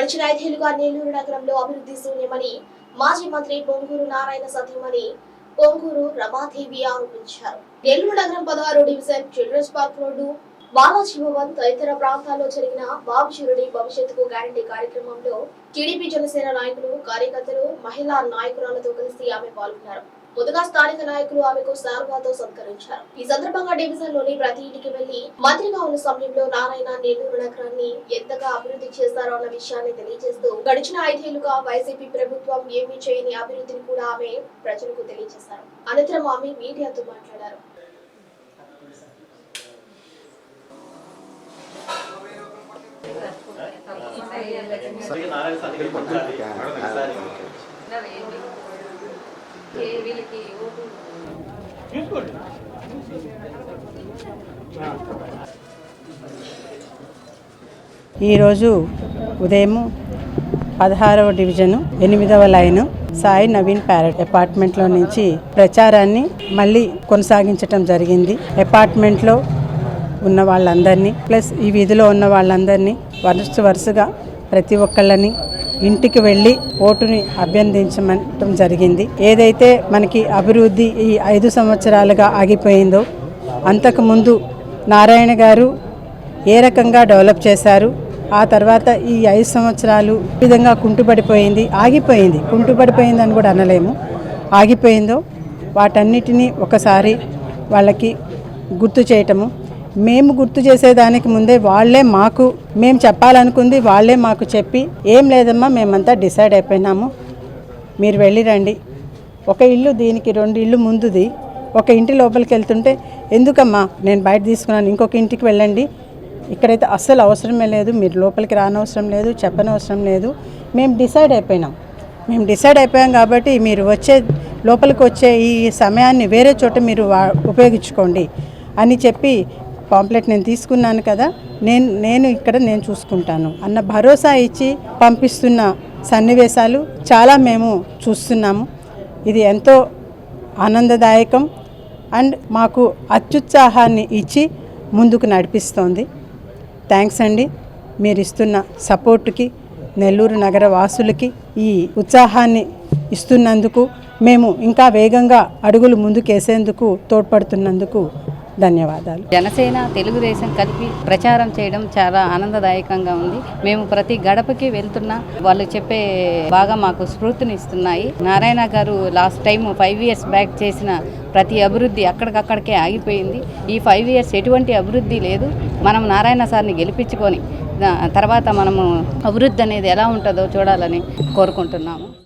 గడిచిన ఐదేళ్ళుగా నెల్లూరు నగరంలో అభివృద్ధి శూన్యమని మాజీ మంత్రి పొంగూరు నారాయణ సత్యమని పొంగూరు రమాదేవి ఆరోపించారు. నెల్లూరు నగరం పదహారు division children's park road Balaji Bhavan తదితర ప్రాంతాల్లో జరిగిన బాబు షిరుడి భవిష్యత్తుకు గ్యారంటీ కార్యక్రమంలో టీడీపీ జనసేన నాయకులు కార్యకర్తలు మహిళా నాయకురాలతో కలిసి ఆమె పాల్గొన్నారు. ముందుగా స్థానిక నాయకులు ఆమెకు శాల్వాతో సత్కరించారు. ఈ సందర్భంగా డివిజన్లోని ప్రతి ఇంటికి వెళ్ళి మంత్రిగా ఉన్న సమయంలో నారాయణ నెల్లూరు నగరాన్ని ఎంతగా అభివృద్ధి చేశారో అన్న విషయాన్ని తెలియజేస్తూ గడిచిన ఐదేళ్ళుగా వైసీపీ ప్రభుత్వం ఏమీ చేయని అభివృద్ధిని కూడా ఆమె ప్రజలకు తెలియజేశారు. అనంతరం ఆమె మీడియాతో మాట్లాడారు. నారాయణ ఈరోజు ఉదయం పదహారవ డివిజను ఎనిమిదవ లైను సాయి నవీన్ ప్యారెట్ అపార్ట్మెంట్లో నుంచి ప్రచారాన్ని మళ్ళీ కొనసాగించటం జరిగింది. అపార్ట్మెంట్లో ఉన్న వాళ్ళందరినీ ప్లస్ ఈ వీధిలో ఉన్న వాళ్ళందరినీ వరుస వరుసగా ప్రతి ఒక్కళ్ళని ఇంటికి వెళ్ళి ఓటుని అభ్యర్థించడం జరిగింది. ఏదైతే మనకి అభివృద్ధి ఈ ఐదు సంవత్సరాలుగా ఆగిపోయిందో అంతకుముందు నారాయణ గారు ఏ రకంగా డెవలప్ చేశారు ఆ తర్వాత ఈ ఐదు సంవత్సరాలు విధంగా కుంటుపడిపోయింది ఆగిపోయింది. కుంటుపడిపోయిందని కూడా అనలేము. ఆగిపోయిందో వాటన్నిటినీ ఒకసారి వాళ్ళకి గుర్తు చేయటము మేము గుర్తు చేసేదానికి ముందే వాళ్ళే మాకు మేము చెప్పాలనుకుంది వాళ్ళే మాకు చెప్పి ఏం లేదమ్మా మేమంతా డిసైడ్ అయిపోయినాము. మీరు వెళ్ళి రండి. ఒక ఇల్లు దీనికి రెండు ఇల్లు ముందుది. ఒక ఇంటి లోపలికి వెళ్తుంటే ఎందుకమ్మా నేను బయట తీసుకున్నాను ఇంకొక ఇంటికి వెళ్ళండి. ఇక్కడైతే అస్సలు అవసరమే లేదు మీరు లోపలికి రానవసరం లేదు చెప్పనవసరం లేదు. మేము డిసైడ్ అయిపోయినాం. మేము డిసైడ్ అయిపోయాం కాబట్టి మీరు వచ్చే లోపలికి వచ్చే ఈ సమయాన్ని వేరే చోట మీరు వా- ఉపయోగించుకోండి అని చెప్పి పాంప్లెట్ నేను తీసుకున్నాను కదా నేను నేను ఇక్కడ నేను చూసుకుంటాను అన్న భరోసా ఇచ్చి పంపిస్తున్న సన్నివేశాలు చాలా మేము చూస్తున్నాము. ఇది ఎంతో ఆనందదాయకం అండ్ మాకు అత్యుత్సాహాన్ని ఇచ్చి ముందుకు నడిపిస్తోంది. థ్యాంక్స్ అండి. మీరు ఇస్తున్న సపోర్టుకి నెల్లూరు నగర వాసులకి ఈ ఉత్సాహాన్ని ఇస్తున్నందుకు మేము ఇంకా వేగంగా అడుగులు ముందుకేసేందుకు తోడ్పడుతున్నందుకు ధన్యవాదాలు. జనసేన తెలుగుదేశం కలిపి ప్రచారం చేయడం చాలా ఆనందదాయకంగా ఉంది. మేము ప్రతి గడపకి వెళ్తున్నా వాళ్ళు చెప్పే బాగా మాకు స్ఫూర్తినిస్తున్నాయి Narayana garu last time five years back చేసిన ప్రతి అభివృద్ధి అక్కడికక్కడికే ఆగిపోయింది. ఈ ఫైవ్ ఇయర్స్ ఎటువంటి అభివృద్ధి లేదు. మనం నారాయణ సార్ని గెలిపించుకొని తర్వాత మనము అభివృద్ధి అనేది ఎలా ఉంటుందో చూడాలని కోరుకుంటున్నాము.